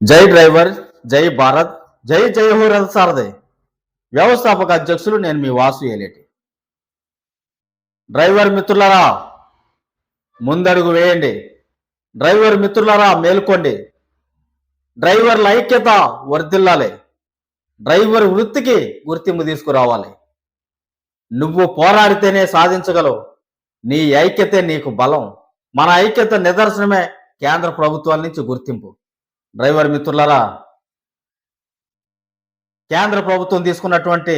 జై డ్రైవర్ జై భారత్ జై జై హో రథ సారథి. వ్యవస్థాపక అధ్యక్షులు నేను మీ వాసు ఏలేటి. డ్రైవర్ మిత్రులరా ముందడుగు వేయండి. డ్రైవర్ మిత్రులరా మేల్కోండి. డ్రైవర్ల ఐక్యత వర్ధిల్లాలి. డ్రైవర్ వృత్తికి గుర్తింపు తీసుకురావాలి. నువ్వు పోరాడితేనే సాధించగలవు. నీ ఐక్యతే నీకు బలం. మన ఐక్యత నిదర్శనమే కేంద్ర ప్రభుత్వాల నుంచి గుర్తింపు. డ్రైవర్ మిత్రులరా కేంద్ర ప్రభుత్వం తీసుకున్నటువంటి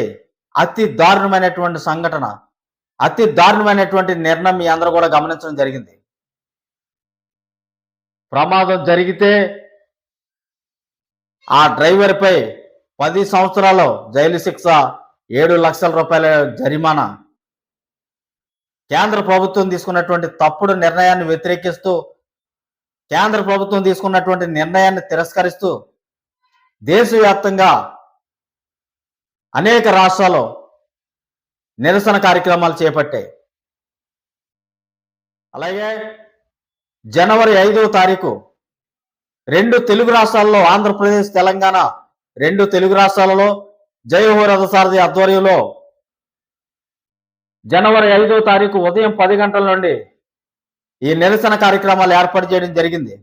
అతి దారుణమైనటువంటి సంఘటన అతి దారుణమైనటువంటి నిర్ణయం మీ అందరూ కూడా గమనించడం జరిగింది. ప్రమాదం జరిగితే ఆ డ్రైవర్పై పది సంవత్సరాలు జైలు శిక్ష ఏడు లక్షల రూపాయల జరిమానా. కేంద్ర ప్రభుత్వం తీసుకున్నటువంటి తప్పుడు నిర్ణయాన్ని వ్యతిరేకిస్తూ కేంద్ర ప్రభుత్వం తీసుకున్నటువంటి నిర్ణయాన్ని తిరస్కరిస్తూ దేశవ్యాప్తంగా అనేక రాష్ట్రాలు నిరసన కార్యక్రమాలు చేపట్టాయి. అలాగే జనవరి ఐదవ తారీఖు రెండు తెలుగు రాష్ట్రాల్లో ఆంధ్రప్రదేశ్ తెలంగాణ రెండు తెలుగు రాష్ట్రాలలో జయహో రథసారథి ఆధ్వర్యంలో జనవరి ఐదవ తారీఖు ఉదయం పది గంటల నుండి ఈ నిరసన కార్యక్రమాలు ఏర్పాటు చేయడం జరిగింది.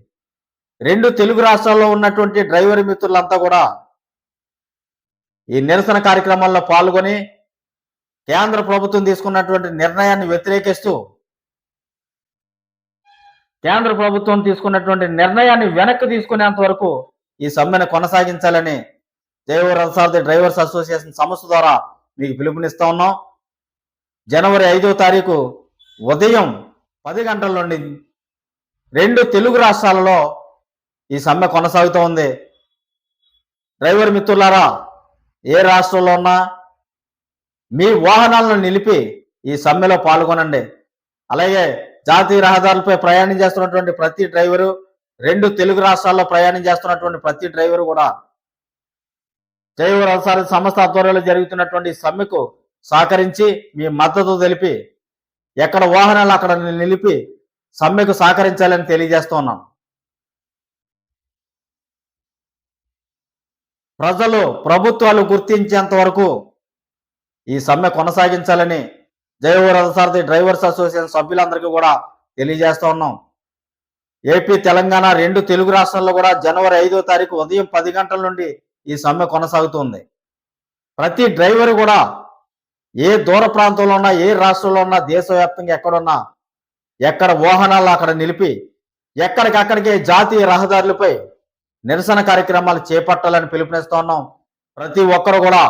రెండు తెలుగు రాష్ట్రాల్లో ఉన్నటువంటి డ్రైవర్ మిత్రులంతా కూడా ఈ నిరసన కార్యక్రమాల్లో పాల్గొని కేంద్ర ప్రభుత్వం తీసుకున్నటువంటి నిర్ణయాన్ని వ్యతిరేకిస్తూ కేంద్ర ప్రభుత్వం తీసుకున్నటువంటి నిర్ణయాన్ని వెనక్కి తీసుకునేంత వరకు ఈ సమ్మెను కొనసాగించాలని జయవ అన్సార్ది డ్రైవర్స్ అసోసియేషన్ సంస్థ ద్వారా మీకు పిలుపునిస్తా ఉన్నాం. జనవరి ఐదో తారీఖు ఉదయం పది గంటల నుండి రెండు తెలుగు రాష్ట్రాలలో ఈ సమ్మె కొనసాగుతూ ఉంది. డ్రైవర్ మిత్రులారా ఏ రాష్ట్రంలో ఉన్నా మీ వాహనాలను నిలిపి ఈ సమ్మెలో పాల్గొనండి. అలాగే జాతీయ రహదారులపై ప్రయాణం చేస్తున్నటువంటి ప్రతి డ్రైవరు రెండు తెలుగు రాష్ట్రాల్లో ప్రయాణం చేస్తున్నటువంటి ప్రతి డ్రైవరు కూడా జైవ వ్యవసాయ సంస్థ ఆధ్వర్యంలో జరుగుతున్నటువంటి సమ్మెకు సహకరించి మీ మద్దతు తెలిపి ఎక్కడ వాహనాలు అక్కడ నిలిపి సమ్మెకు సహకరించాలని తెలియజేస్తూ ఉన్నాను ప్రజలు ప్రభుత్వాలు గుర్తించేంత వరకు ఈ సమ్మె కొనసాగించాలని జయవ రథసారథి డ్రైవర్స్ అసోసియేషన్ సభ్యులందరికీ కూడా తెలియజేస్తూ ఉన్నాం. ఏపీ తెలంగాణ రెండు తెలుగు రాష్ట్రాల్లో కూడా జనవరి ఐదో తారీఖు ఉదయం పది గంటల నుండి ఈ సమ్మె కొనసాగుతుంది ప్రతి డ్రైవర్ కూడా ఏ దూర ప్రాంతంలో ఉన్నా ఏ రాష్ట్రంలో ఉన్నా దేశవ్యాప్తంగా ఎక్కడున్నా ఎక్కడ వాహనాలు అక్కడ నిలిపి ఎక్కడికక్కడికే జాతీయ రహదారులపై నిరసన కార్యక్రమాలు చేపట్టాలని పిలుపునిస్తా ఉన్నాం. ప్రతి ఒక్కరు కూడా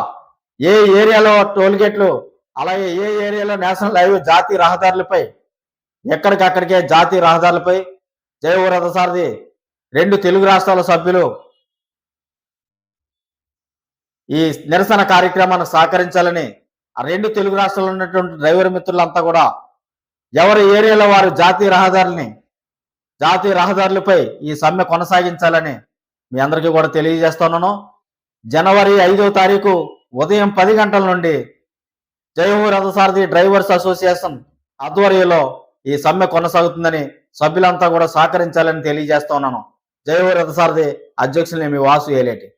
ఏ ఏరియాలో టోల్గేట్లు అలాగే ఏ ఏరియాలో నేషనల్ హైవే జాతీయ రహదారులపై ఎక్కడికక్కడికే జాతీయ రహదారులపై జయవరథ సారథి రెండు తెలుగు రాష్ట్రాల సభ్యులు ఈ నిరసన కార్యక్రమాన్ని సహకరించాలని ఆ రెండు తెలుగు రాష్ట్రాల్లో ఉన్నటువంటి డ్రైవర్ మిత్రులంతా కూడా ఎవరి ఏరియాలో వారు జాతీయ రహదారుల్ని జాతీయ రహదారులపై ఈ సమ్మె కొనసాగించాలని మీ అందరికీ కూడా తెలియజేస్తున్నాను. జనవరి ఐదో తారీఖు ఉదయం పది గంటల నుండి జయహో రథసారథి డ్రైవర్స్ అసోసియేషన్ ఆధ్వర్యంలో ఈ సమ్మె కొనసాగుతుందని సభ్యులంతా కూడా సహకరించాలని తెలియజేస్తున్నాను. జయహో రథసారథి అధ్యక్షుల్ని మీ వాసు ఏలేటి.